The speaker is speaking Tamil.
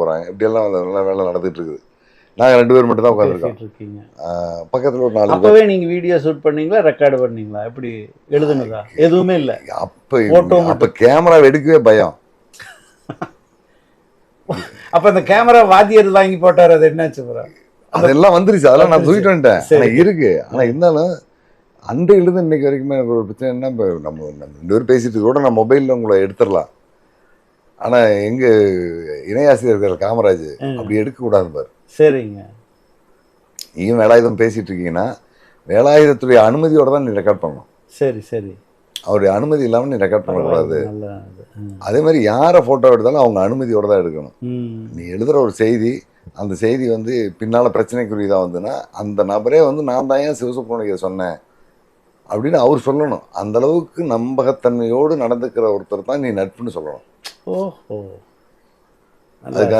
போகிறாங்க இப்படியெல்லாம் நல்ல வேலை நடந்துட்டு இருக்குது நாங்கள் ரெண்டு பேர் மட்டும் தான் உட்காந்துருக்கோம் பக்கத்தில் ஒரு நாலு அப்பவே நீங்க வீடியோ ஷூட் பண்ணீங்களா ரெக்கார்டு பண்ணீங்களா? எப்படி எழுதுனதா? எதுவுமே இல்ல. அப்போ Photo அப்போ கேமரா எடுக்கவே பயம். அப்ப அந்த கேமரா வாத்தியர் வாங்கி போட்டாரு அது என்னாச்சு ப்ரோ? அதெல்லாம் வந்துருச்சு. அதெல்லாம் நான். தூக்கிட்டு வந்துட்டேன். ஆனால் இருக்கு. ஆனால் இருந்தாலும் அன்றையிலிருந்து இன்னைக்கு வரைக்குமே எனக்கு ஒரு பிரச்சனை என்ன நம்ம நம்ம ரெண்டு பேரும் பேசிட்டு கூட நான் மொபைலில் உங்களை எடுத்துடலாம். ஆனால் எங்க இணையாசிரியர் இருக்கிற காமராஜ். அப்படி எடுக்கக்கூடாது பாரு. சரிங்க. நீங்க வேலாயுதம் பேசிட்டு இருக்கீங்கன்னா வேலாயுதத்துடைய அனுமதியோட தான் நீ ரெக்கார்ட் பண்ணணும். சரி சரி. அவருடைய அனுமதி இல்லாமல் நீ ரெக்கார்ட் பண்ணக்கூடாது. அதே மாதிரி யாரை ஃபோட்டோ எடுத்தாலும் அவங்க அனுமதியோட தான் எடுக்கணும். நீ எழுதுகிற ஒரு செய்தி அந்த செய்தி வந்து பின்னால் பிரச்சனைக்குரியதாக வந்துன்னா அந்த நபரே வந்து நான் தான் ஏன் சிவசுப்ரமணிய சொன்னேன்? அப்படின்னு அவர் சொல்லணும். அந்த அளவுக்கு நம்பகத்தன்மையோடு நடந்துக்கிற ஒருத்தர் தான் நீ நட்புன்னு சொல்லணும். ஓஹோ. அதுக்காக